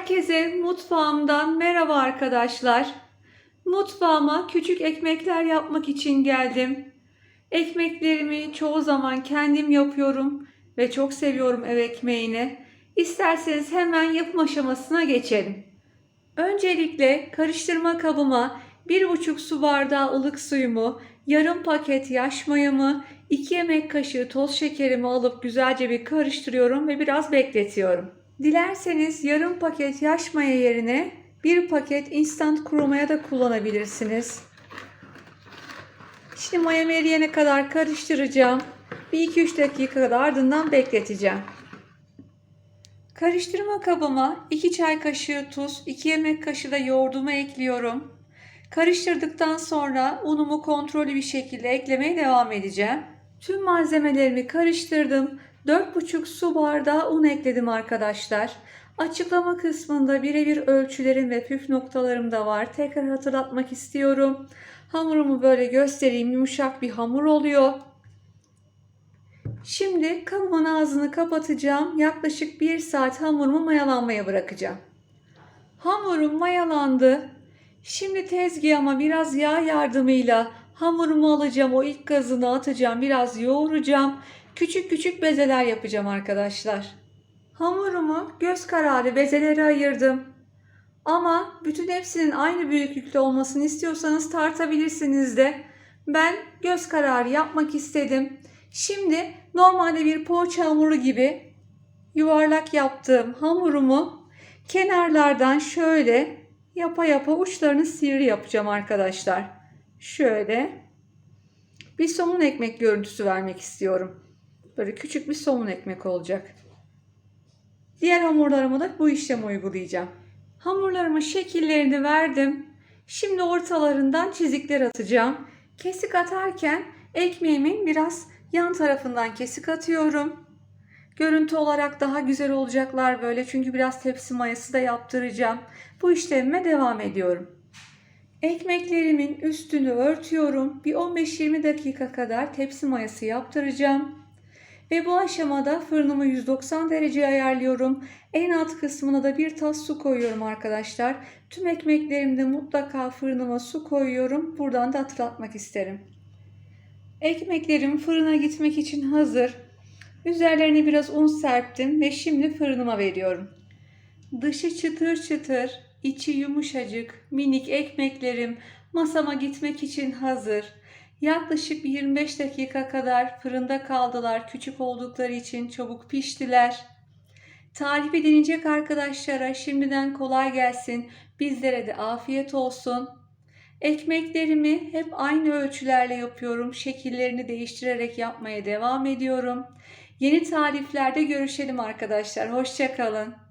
Herkese mutfağımdan merhaba arkadaşlar. Mutfağıma küçük ekmekler yapmak için geldim. Ekmeklerimi çoğu zaman kendim yapıyorum ve çok seviyorum ev ekmeğini. İsterseniz hemen yapım aşamasına geçelim. Öncelikle karıştırma kabıma 1,5 su bardağı ılık suyumu, yarım paket yaş mayamı, 2 yemek kaşığı toz şekerimi alıp güzelce bir karıştırıyorum ve biraz bekletiyorum. Dilerseniz yarım paket yaş maya yerine bir paket instant kuru maya da kullanabilirsiniz. Şimdi mayam eriyene kadar karıştıracağım. Bir 2-3 dakika kadar ardından bekleteceğim. Karıştırma kabıma 2 çay kaşığı tuz, 2 yemek kaşığı da yoğurdumu ekliyorum. Karıştırdıktan sonra unumu kontrollü bir şekilde eklemeye devam edeceğim. Tüm malzemelerimi karıştırdım. 4,5 su bardağı un ekledim arkadaşlar. Açıklama kısmında birebir ölçülerim ve püf noktalarım da var. Tekrar hatırlatmak istiyorum. Hamurumu böyle göstereyim. Yumuşak bir hamur oluyor. Şimdi kabımın ağzını kapatacağım. Yaklaşık 1 saat hamurumu mayalanmaya bırakacağım. Hamurum mayalandı. Şimdi tezgahıma biraz yağ yardımıyla hamurumu alacağım. O ilk gazını atacağım. Biraz yoğuracağım. Küçük küçük bezeler yapacağım arkadaşlar. Hamurumu göz kararı bezelere ayırdım. Ama bütün hepsinin aynı büyüklükte olmasını istiyorsanız tartabilirsiniz de. Ben göz kararı yapmak istedim. Şimdi normalde bir poğaça hamuru gibi yuvarlak yaptığım hamurumu kenarlardan şöyle yapa yapa uçlarını sivri yapacağım arkadaşlar. Şöyle bir somun ekmek görüntüsü vermek istiyorum. Böyle küçük bir somun ekmek olacak. Diğer hamurlarıma da bu işlemi uygulayacağım. Hamurlarımın şekillerini verdim. Şimdi ortalarından çizikler atacağım. Kesik atarken ekmeğimin biraz yan tarafından kesik atıyorum. Görüntü olarak daha güzel olacaklar böyle çünkü biraz tepsi mayası da yaptıracağım. Bu işlemime devam ediyorum. Ekmeklerimin üstünü örtüyorum. Bir 15-20 dakika kadar tepsi mayası yaptıracağım. Ve bu aşamada fırınımı 190 dereceye ayarlıyorum. En alt kısmına da bir tas su koyuyorum arkadaşlar. Tüm ekmeklerimde mutlaka fırınıma su koyuyorum. Buradan da hatırlatmak isterim. Ekmeklerim fırına gitmek için hazır. Üzerlerine biraz un serptim ve şimdi fırınıma veriyorum. Dışı çıtır çıtır, içi yumuşacık, minik ekmeklerim masama gitmek için hazır. Yaklaşık 25 dakika kadar fırında kaldılar. Küçük oldukları için çabuk piştiler. Tarifi deneyecek arkadaşlara şimdiden kolay gelsin. Bizlere de afiyet olsun. Ekmeklerimi hep aynı ölçülerle yapıyorum. Şekillerini değiştirerek yapmaya devam ediyorum. Yeni tariflerde görüşelim arkadaşlar. Hoşçakalın.